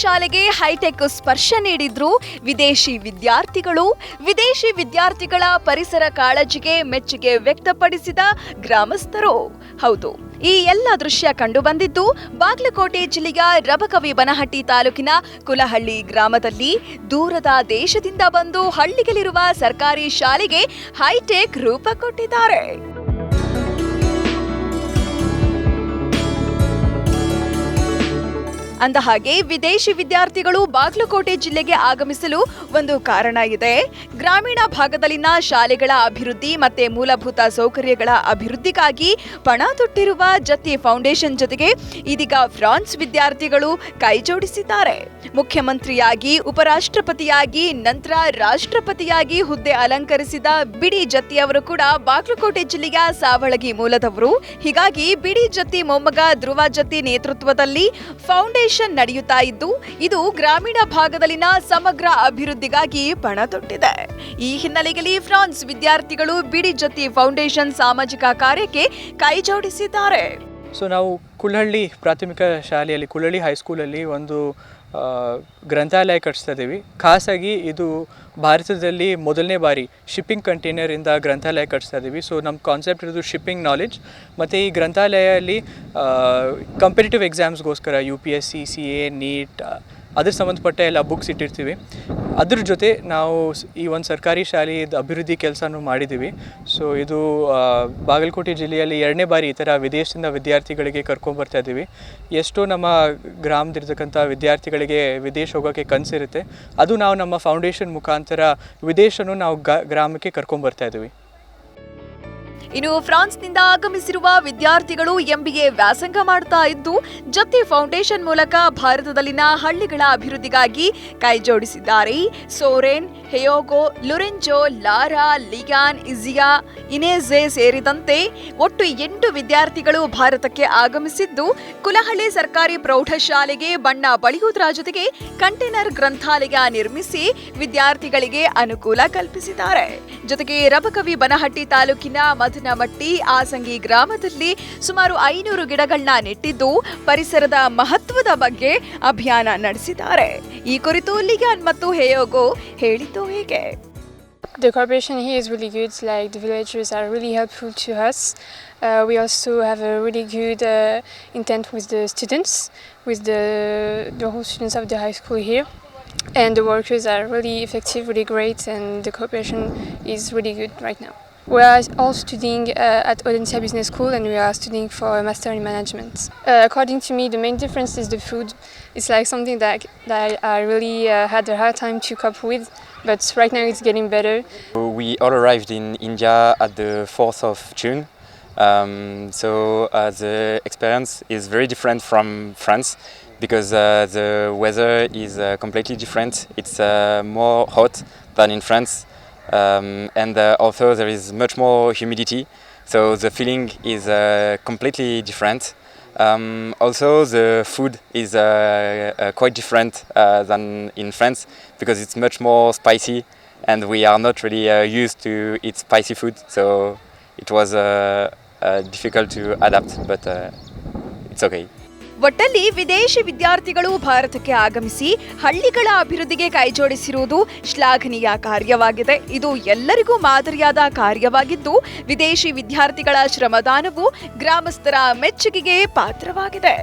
ಶಾಲೆಗೆ ಹೈಟೆಕ್ ಸ್ಪರ್ಶ ನೀಡಿದ್ರು ವಿದೇಶಿ ವಿದ್ಯಾರ್ಥಿಗಳು. ವಿದೇಶಿ ವಿದ್ಯಾರ್ಥಿಗಳ ಪರಿಸರ ಕಾಳಜಿಗೆ ಮೆಚ್ಚುಗೆ ವ್ಯಕ್ತಪಡಿಸಿದ ಗ್ರಾಮಸ್ಥರು. ಹೌದು, ಈ ಎಲ್ಲ ದೃಶ್ಯ ಕಂಡು ಬಂದಿದ್ದು ಬಾಗಲಕೋಟೆ ಜಿಲ್ಲೆಯ ರಬಕವಿ ಬನಹಟ್ಟಿ ತಾಲೂಕಿನ ಕುಲಹಳ್ಳಿ ಗ್ರಾಮದಲ್ಲಿ. ದೂರದ ದೇಶದಿಂದ ಬಂದು ಹಳ್ಳಿಗಳಿರುವ ಸರ್ಕಾರಿ ಶಾಲೆಗೆ ಹೈಟೆಕ್ ರೂಪ ಕೊಟ್ಟಿದ್ದಾರೆ. ಅಂದಹಾಗೆ ವಿದೇಶಿ ವಿದ್ಯಾರ್ಥಿಗಳು ಬಾಗಲಕೋಟೆ ಜಿಲ್ಲೆಗೆ ಆಗಮಿಸಲು ಒಂದು ಕಾರಣ ಇದೆ. ಗ್ರಾಮೀಣ ಭಾಗದಲ್ಲಿನ ಶಾಲೆಗಳ ಅಭಿವೃದ್ಧಿ ಮತ್ತೆ ಮೂಲಭೂತ ಸೌಕರ್ಯಗಳ ಅಭಿವೃದ್ಧಿಗಾಗಿ ಪಣ ತೊಟ್ಟಿರುವ ಜತಿ ಫೌಂಡೇಶನ್ ಜೊತೆಗೆ ಇದೀಗ ಫ್ರಾನ್ಸ್ ವಿದ್ಯಾರ್ಥಿಗಳು ಕೈಜೋಡಿಸಿದ್ದಾರೆ ಮುಖ್ಯಮಂತ್ರಿಯಾಗಿ, ಉಪರಾಷ್ಟ್ರಪತಿಯಾಗಿ, ನಂತರ ರಾಷ್ಟ್ರಪತಿಯಾಗಿ ಹುದ್ದೆ ಅಲಂಕರಿಸಿದ ಬಿಡಿ ಜತ್ತಿ ಅವರು ಕೂಡ ಬಾಗಲಕೋಟೆ ಜಿಲ್ಲೆಯ ಸಾವಳಗಿ ಮೂಲದವರು. ಹೀಗಾಗಿ ಬಿಡಿ ಜತ್ತಿ ಮೊಮ್ಮಗ ಧ್ರುವ ಜತ್ತಿ ನೇತೃತ್ವದಲ್ಲಿ ಫೌಂಡೇಶನ್ ನಡೆಯುತ್ತಾ ಇದ್ದು, ಇದು ಗ್ರಾಮೀಣ ಭಾಗದಲ್ಲಿನ ಸಮಗ್ರ ಅಭಿವೃದ್ಧಿಗಾಗಿ ಪಣ ತೊಟ್ಟಿದೆ ಈ ಹಿನ್ನೆಲೆಯಲ್ಲಿ ಫ್ರಾನ್ಸ್ ವಿದ್ಯಾರ್ಥಿಗಳು ಬಿಡಿ ಜೊತೆ ಫೌಂಡೇಶನ್ ಸಾಮಾಜಿಕ ಕಾರ್ಯಕ್ಕೆ ಕೈಜೋಡಿಸಿದ್ದಾರೆ ಸೊ ನಾವು ಕುಳ್ಳಹಳ್ಳಿ ಪ್ರಾಥಮಿಕ ಶಾಲೆಯಲ್ಲಿ ಕುಳ್ಳಹಳ್ಳಿ ಹೈಸ್ಕೂಲಲ್ಲಿ ಒಂದು ಗ್ರಂಥಾಲಯ ಕಟ್ಟಿಸ್ತಾ ಇದ್ದೀವಿ. ಖಾಸಾಗಿ ಇದು ಭಾರತದಲ್ಲಿ ಮೊದಲನೇ ಬಾರಿ ಶಿಪ್ಪಿಂಗ್ ಕಂಟೈನರಿಂದ ಗ್ರಂಥಾಲಯ ಕಟ್ಟಿಸ್ತಾ ಇದ್ದೀವಿ. ಸೊ ನಮ್ಮ ಕಾನ್ಸೆಪ್ಟ್ ಇರೋದು ಶಿಪ್ಪಿಂಗ್ ನಾಲೆಡ್ಜ್ ಮತ್ತು ಈ ಗ್ರಂಥಾಲಯಲ್ಲಿ comparative ಎಕ್ಸಾಮ್ಸ್ಗೋಸ್ಕರ U P S C C A NEET ಅದ್ರ ಸಂಬಂಧಪಟ್ಟ ಎಲ್ಲ ಬುಕ್ಸ್ ಇಟ್ಟಿರ್ತೀವಿ. ಅದ್ರ ಜೊತೆ ನಾವು ಈ ಒಂದು ಸರ್ಕಾರಿ ಶಾಲೆಯದ ಅಭಿವೃದ್ಧಿ ಕೆಲಸನೂ ಮಾಡಿದ್ದೀವಿ ಸೊ ಇದು ಬಾಗಲಕೋಟೆ ಜಿಲ್ಲೆಯಲ್ಲಿ ಎರಡನೇ ಬಾರಿ ಈ ಥರ ವಿದೇಶದಿಂದ ವಿದ್ಯಾರ್ಥಿಗಳಿಗೆ ಕರ್ಕೊಂಬರ್ತಾ ಇದ್ದೀವಿ ಎಷ್ಟೋ ನಮ್ಮ ಗ್ರಾಮದಿರ್ತಕ್ಕಂಥ ವಿದ್ಯಾರ್ಥಿಗಳಿಗೆ ವಿದೇಶ ಹೋಗೋಕ್ಕೆ ಕನಸಿರುತ್ತೆ. ಅದು ನಾವು ನಮ್ಮ ಫೌಂಡೇಶನ್ ಮುಖಾಂತರ ವಿದೇಶನೂ ನಾವು ಗ್ರಾಮಕ್ಕೆ ಕರ್ಕೊಂಬರ್ತಾ ಇದ್ದೀವಿ ಇನ್ನು ಫ್ರಾನ್ಸ್ನಿಂದ ಆಗಮಿಸಿರುವ ವಿದ್ಯಾರ್ಥಿಗಳು ಎಂಬಿಎ ವ್ಯಾಸಂಗ ಮಾಡ್ತಾ ಇದ್ದು, ಜೊತೆ ಫೌಂಡೇಶನ್ ಮೂಲಕ ಭಾರತದಲ್ಲಿನ ಹಳ್ಳಿಗಳ ಅಭಿವೃದ್ಧಿಗಾಗಿ ಕೈಜೋಡಿಸಿದ್ದಾರೆ ಸೋರೆನ್, ಹೆಯೋಗೋ, ಲುರೆಂಜೋ, ಲಾರಾ ಲಿಗಾನ್ ಇಜಿಯಾ, ಇನೇಜೆ ಸೇರಿದಂತೆ ಒಟ್ಟು ಎಂಟು ವಿದ್ಯಾರ್ಥಿಗಳು ಭಾರತಕ್ಕೆ ಆಗಮಿಸಿದ್ದು, ಕುಲಹಳ್ಳಿ ಸರ್ಕಾರಿ ಪ್ರೌಢಶಾಲೆಗೆ ಬಣ್ಣ ಬಳಿಯುವುದರ ಜೊತೆಗೆ ಕಂಟೈನರ್ ಗ್ರಂಥಾಲಯ ನಿರ್ಮಿಸಿ ವಿದ್ಯಾರ್ಥಿಗಳಿಗೆ ಅನುಕೂಲ ಕಲ್ಪಿಸಿದ್ದಾರೆ. ಜೊತೆಗೆ ರಬಕವಿ ಬನಹಟ್ಟಿ ತಾಲೂಕಿನ ಮದನಮಟ್ಟಿ ಆಸಂಗಿ ಗ್ರಾಮದಲ್ಲಿ ಸುಮಾರು ಐನೂರು ಗಿಡಗಳನ್ನ ನೆಟ್ಟಿದ್ದು ಪರಿಸರದ ಮಹತ್ವದ ಬಗ್ಗೆ ಅಭಿಯಾನ ನಡೆಸಿದ್ದಾರೆ ಈ ಕುರಿತು ಲಿಗಾನ್ ಮತ್ತು ಹೇಯೋಗೋ ಹೇಳಿದ್ದು ಹೇಗೆ The cooperation here is really good. Like the villagers are really helpful to us. Uh, we also have a really good uh, intent with the students, with the the whole students of the high school here, and the workers are really effective, really great, and the cooperation is really good right now. We are all studying uh, at Odense Business School and we are studying for a Master in Management. Uh, according to me, the main difference is the food. It's like something that, that I really uh, had a hard time to cope with, but right now it's getting better. We all arrived in India at the 4th of June. Um, so uh, the experience is very different from France because uh, the weather is uh, completely different. It's more hot than in France, um, and uh, also there is much more humidity. So the feeling is uh, completely different. Um, also, the food is uh, quite different than in France because it's much more spicy, and we are not really used to eat spicy food. So it was difficult to adapt, but it's okay. ಒಟ್ಟಲ್ಲಿ ವಿದೇಶಿ ವಿದ್ಯಾರ್ಥಿಗಳು ಭಾರತಕ್ಕೆ ಆಗಮಿಸಿ ಹಳ್ಳಿಗಳ ಅಭಿವೃದ್ಧಿಗೆ ಕೈಜೋಡಿಸಿರುವುದು ಶ್ಲಾಘನೀಯ ಕಾರ್ಯವಾಗಿದೆ. ಇದು ಎಲ್ಲರಿಗೂ ಮಾದರಿಯಾದ ಕಾರ್ಯವಾಗಿದ್ದು, ವಿದೇಶಿ ವಿದ್ಯಾರ್ಥಿಗಳ ಶ್ರಮದಾನವು ಗ್ರಾಮಸ್ಥರ ಮೆಚ್ಚುಗೆಗೆ ಪಾತ್ರವಾಗಿದೆ.